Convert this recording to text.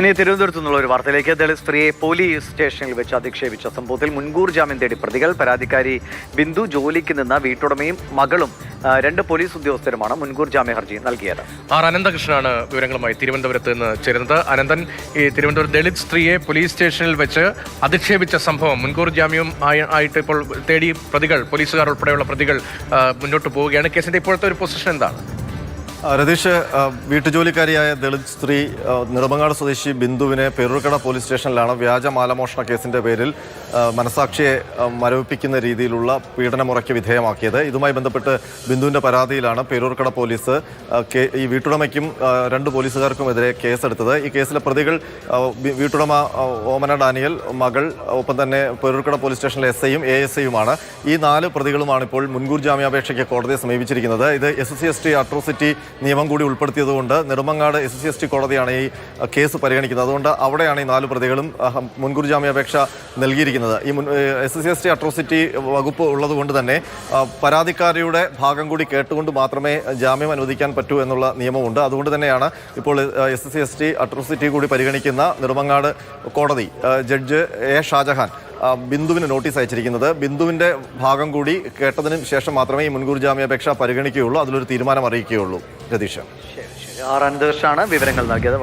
ഇനി തിരുവനന്തപുരത്തു നിന്നുള്ള ഒരു വാർത്തയിലേക്ക്. ദളിത് സ്ത്രീയെ പോലീസ് സ്റ്റേഷനിൽ വെച്ച് അധിക്ഷേപിച്ച സംഭവത്തിൽ മുൻകൂർ ജാമ്യം തേടി പ്രതികൾ. പരാതിക്കാരി ബിന്ദു ജോലിക്ക് നിന്ന വീട്ടുടമയും മകളും രണ്ട് പോലീസ് ഉദ്യോഗസ്ഥരുമാണ് മുൻകൂർ ജാമ്യ ഹർജി നൽകിയത്. ആർ അനന്തകൃഷ്ണനാണ് വിവരങ്ങളുമായി തിരുവനന്തപുരത്ത് നിന്ന് ചേരുന്നത്. അനന്തൻ ഈ തിരുവനന്തപുരം ദളിത് സ്ത്രീയെ പോലീസ് സ്റ്റേഷനിൽ വെച്ച് അധിക്ഷേപിച്ച സംഭവം മുൻകൂർ ജാമ്യം ആയിട്ട് ഇപ്പോൾ തേടി പ്രതികൾ പോലീസുകാർ ഉൾപ്പെടെയുള്ള പ്രതികൾ മുന്നോട്ട് പോവുകയാണ്. കേസിന്റെ ഇപ്പോഴത്തെ ഒരു പൊസിഷൻ എന്താണ്? രതീഷ് വീട്ടുജോലിക്കാരിയായ ദളിത് സ്ത്രീ നിറമങ്ങാട് സ്വദേശി ബിന്ദുവിനെ പെരൂർക്കട പോലീസ് സ്റ്റേഷനിലാണ് വ്യാജ മാലമോഷണ കേസിന്റെ പേരിൽ മനസാക്ഷിയെ മരവിപ്പിക്കുന്ന രീതിയിലുള്ള പീഡനമുറയ്ക്ക് വിധേയമാക്കിയത്. ഇതുമായി ബന്ധപ്പെട്ട് ബിന്ദുവിന്റെ പരാതിയിലാണ് പേരൂർക്കട പോലീസ് ഈ വീട്ടുടമയ്ക്കും രണ്ട് പോലീസുകാർക്കുമെതിരെ കേസെടുത്തത്. ഈ കേസിലെ പ്രതികൾ വീട്ടുടമ ഓമന ഡാനിയൽ മകൾ ഒപ്പം തന്നെ പേരൂർക്കട പോലീസ് സ്റ്റേഷനിലെ എസ് ഐയും എ എസ് ഐയുമാണ്. ഈ നാല് പ്രതികളുമാണ് ഇപ്പോൾ മുൻകൂർ ജാമ്യാപേക്ഷയ്ക്ക് കോടതിയെ സമീപിച്ചിരിക്കുന്നത്. ഇത് S C S T atrocity നിയമം കൂടി ഉൾപ്പെടുത്തിയതുകൊണ്ട് നെടുമങ്ങാട് എസ് സി കോടതിയാണ് ഈ കേസ് പരിഗണിക്കുന്നത്. അതുകൊണ്ട് അവിടെയാണ് ഈ നാല് പ്രതികളും മുൻകൂർ ജാമ്യാപേക്ഷ നൽകിയിരിക്കുന്നത്. ഈ മുൻ S C S T atrocity വകുപ്പ് ഉള്ളതുകൊണ്ട് തന്നെ പരാതിക്കാരിയുടെ ഭാഗം കൂടി കേട്ടുകൊണ്ട് മാത്രമേ ജാമ്യം അനുവദിക്കാൻ പറ്റൂ എന്നുള്ള നിയമമുണ്ട്. അതുകൊണ്ട് തന്നെയാണ് ഇപ്പോൾ S C S T atrocity കൂടി പരിഗണിക്കുന്ന നെടുമങ്ങാട് കോടതി ജഡ്ജ് എ ഷാജഹാൻ ബിന്ദുവിന് നോട്ടീസ് അയച്ചിരിക്കുന്നത്. ബിന്ദുവിന്റെ ഭാഗം കൂടി കേട്ടതിന് ശേഷം മാത്രമേ ഈ മുൻകൂർ ജാമ്യാപേക്ഷ പരിഗണിക്കുകയുള്ളൂ. അതിലൊരു തീരുമാനം അറിയിക്കുകയുള്ളൂ. രതീഷ്. ആർ അനന്തകൃഷ്ണനാണ് വിവരങ്ങൾ നൽകിയത്.